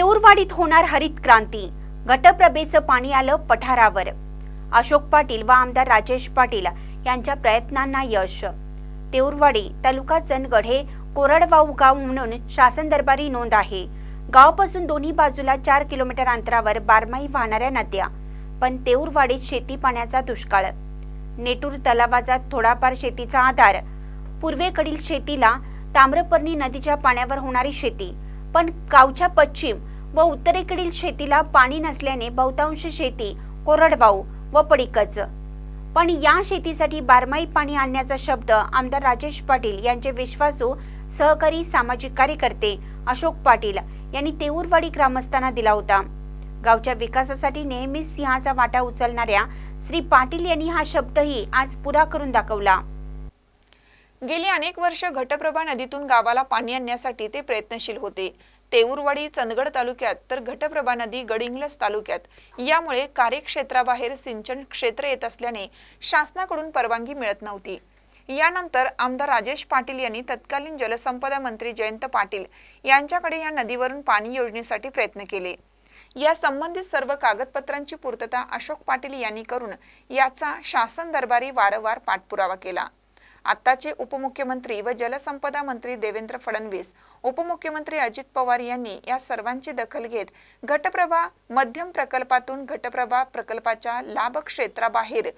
तेऊरवाडीत होणार हरित क्रांती. घटप्रभेचं पाणी आलं पठारावर. अशोक पाटील व आमदार राजेश पाटील यांच्या प्रयत्नांना यश. तेऊरवाडी तालुका चंदगड हे कोरडवाऊ गाव म्हणून शासन दरबारी नोंद आहे. गावपासून दोन्ही बाजूला चार किलोमीटर अंतरावर बारमाही वाहणाऱ्या नद्या पण तेऊरवाडीत शेती पाण्याचा दुष्काळ. नेटूर तलावाचा थोडाफार शेतीचा आधार. पूर्वेकडील शेतीला ताम्रपर्णी नदीच्या पाण्यावर होणारी शेती पण गावच्या पश्चिम व उत्तरेकडील शेतीला पाणी नसल्याने बहुतांश शेती कोरडवाऊ व पडीकच. पण या शेतीसाठी बारमाही पाणी आणण्याचा शब्द आमदार राजेश पाटील यांचे विश्वासू सहकारी सामाजिक कार्यकर्ते अशोक पाटील यांनी तेऊरवाडी ग्रामस्थांना दिला होता. गावच्या विकासासाठी नेहमीच सिंहाचा वाटा उचलणाऱ्या श्री पाटील यांनी हा शब्दही आज पुरा करून दाखवला. गेली अनेक वर्ष घटप्रभा नदीतून गावाला पाणी आणण्यासाठी ते प्रयत्नशील होते. तेऊरवाडी चंदगड तालुक्यात तर घटप्रभा नदी गडिंग्लस तालुक्यात. यामुळे कार्यक्षेत्राबाहेर सिंचन क्षेत्र येत असल्याने शासनाकडून परवानगी मिळत नव्हती. यानंतर आमदार राजेश पाटील यांनी तत्कालीन जलसंपदा मंत्री जयंत पाटील यांच्याकडे या नदीवरून पाणी योजनेसाठी प्रयत्न केले. या संबंधित सर्व कागदपत्रांची पूर्तता अशोक पाटील यांनी करून याचा शासन दरबारी वारंवार पाठपुरावा केला. आत्ताचे उपमुख्यमंत्री व जलसंपदा मंत्री देवेंद्र फडणवीस उपमुख्यमंत्री अजित पवार यांनी या सर्वांची दखल घेत घटप्रभा मध्यम प्रकल्पातून घटप्रभा प्रकल्पाच्या लाभ क्षेत्राबाहेर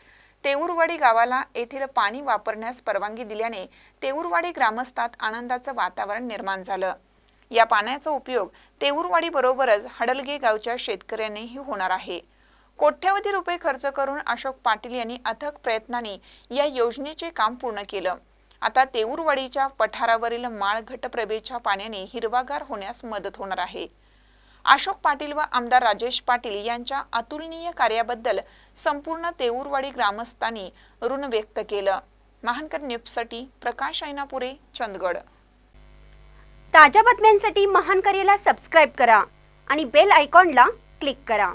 तेऊरवाडी गावाला येथील पाणी वापरण्यास परवानगी दिल्याने तेऊरवाडी ग्रामस्थात आनंदाचं वातावरण निर्माण झालं. या पाण्याचा उपयोग तेऊरवाडी बरोबरच हडलगे गावच्या शेतकऱ्यांनीही होणार आहे. कोट्यवधी रुपये खर्च करून अशोक पाटील यांनी अथक प्रयत्नांनी या योजनेचे काम पूर्ण केलं. आता तेऊरवाडीच्या पठारावरील माळ घटप्रभेच्या पाण्याने हिरवागार होण्यास मदत होणार आहे. अशोक पाटील व आमदार राजेश पाटील यांच्या अतुलनीय कार्याबद्दल संपूर्ण तेऊरवाडी ग्रामस्थांनी ऋण व्यक्त केलं. महानकर न्यूजसाठी प्रकाश ऐनापुरे चंदगड. ताज्या बातम्यांसाठी महान करेला सबस्क्राईब करा आणि बेल आयकॉनला क्लिक करा.